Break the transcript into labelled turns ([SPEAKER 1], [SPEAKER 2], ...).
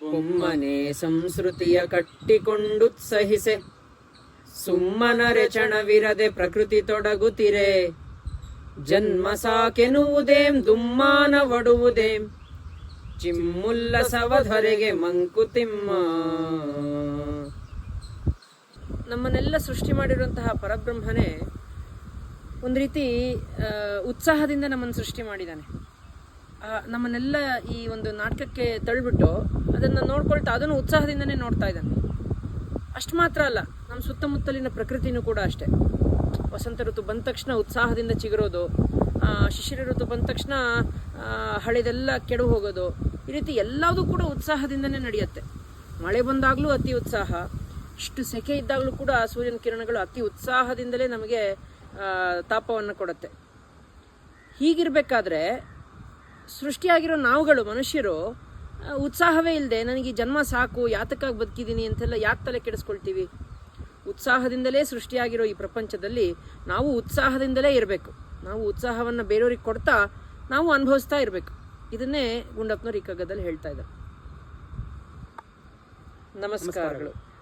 [SPEAKER 1] ಬೊಮ್ಮನೆ ಸಂಸ್ಕೃತಿಯ ಕಟ್ಟಿಕೊಂಡುತ್ಸಹಿಸೆ. ಸುಮ್ಮನ ಚಣವಿರದೆ ಪ್ರಕೃತಿ ತೊಡಗುತ್ತಿರೆ. ಜನ್ಮ ಸಾಕೆನುವುದೇಂ ದುಮ್ಮಾನವಡುವುದೇಂ ಚಿಮ್ಮುಲ್ಲಸವಧರೆಗೆ ಮಂಕುತಿಮ್ಮ. ನಮ್ಮನ್ನೆಲ್ಲ ಸೃಷ್ಟಿ ಮಾಡಿರುವಂತಹ ಪರಬ್ರಹ್ಮನೇ ಒಂದು ರೀತಿ ಉತ್ಸಾಹದಿಂದ ನಮ್ಮನ್ನು ಸೃಷ್ಟಿ ಮಾಡಿದ್ದಾನೆ. ನಮ್ಮನ್ನೆಲ್ಲ ಈ ಒಂದು ನಾಟಕಕ್ಕೆ ತಳ್ಳಿಬಿಟ್ಟು ಅದನ್ನು ನೋಡ್ಕೊಳ್ತಾ, ಅದನ್ನು ಉತ್ಸಾಹದಿಂದನೇ ನೋಡ್ತಾ ಇದ್ದಾನೆ. ಅಷ್ಟು ಮಾತ್ರ ಅಲ್ಲ ನಮ್ಮ ಸುತ್ತಮುತ್ತಲಿನ ಪ್ರಕೃತಿನೂ ಕೂಡ ಅಷ್ಟೇ. ವಸಂತ ಋತು ಬಂದ ತಕ್ಷಣ ಉತ್ಸಾಹದಿಂದ ಚಿಗುರೋದು ಶಿಶಿರ ಋತು ಬಂದ ತಕ್ಷಣ ಹಳೆದೆಲ್ಲ ಕೆಡು ಹೋಗೋದು, ಈ ರೀತಿ ಎಲ್ಲವೂ ಕೂಡ ಉತ್ಸಾಹದಿಂದನೇ ನಡೆಯುತ್ತೆ. ಮಳೆ ಬಂದಾಗಲೂ ಅತಿ ಉತ್ಸಾಹ, ಇಷ್ಟು ಸೆಕೆ ಇದ್ದಾಗಲೂ ಕೂಡ ಸೂರ್ಯನ ಕಿರಣಗಳು ಅತಿ ಉತ್ಸಾಹದಿಂದಲೇ ನಮಗೆ ತಾಪವನ್ನು ಕೊಡುತ್ತೆ. ಹೀಗಿರಬೇಕಾದ್ರೆ ಸೃಷ್ಟಿಯಾಗಿರೋ ನಾವುಗಳು ಮನುಷ್ಯರು ಉತ್ಸಾಹವೇ ಇಲ್ಲದೆ ನನಗೆ ಜನ್ಮ ಸಾಕು, ಯಾತಕ್ಕಾಗಿ ಬದುಕಿದ್ದೀನಿ ಅಂತೆಲ್ಲ ಯಾಕೆ ತಲೆ ಕೆಡಿಸ್ಕೊಳ್ತೀವಿ? ಉತ್ಸಾಹದಿಂದಲೇ ಸೃಷ್ಟಿಯಾಗಿರೋ ಈ ಪ್ರಪಂಚದಲ್ಲಿ ನಾವು ಉತ್ಸಾಹದಿಂದಲೇ ಇರಬೇಕು. ನಾವು ಉತ್ಸಾಹವನ್ನು ಬೇರೆಯವ್ರಿಗೆ ಕೊಡ್ತಾ ನಾವು ಅನುಭವಿಸ್ತಾ ಇರಬೇಕು. ಇದನ್ನೇ ಗುಂಡಪ್ಪನವ್ರು ಈ ಕಗ್ಗದಲ್ಲಿ ಹೇಳ್ತಾ ಇದ್ದಾರೆ. ನಮಸ್ಕಾರಗಳು.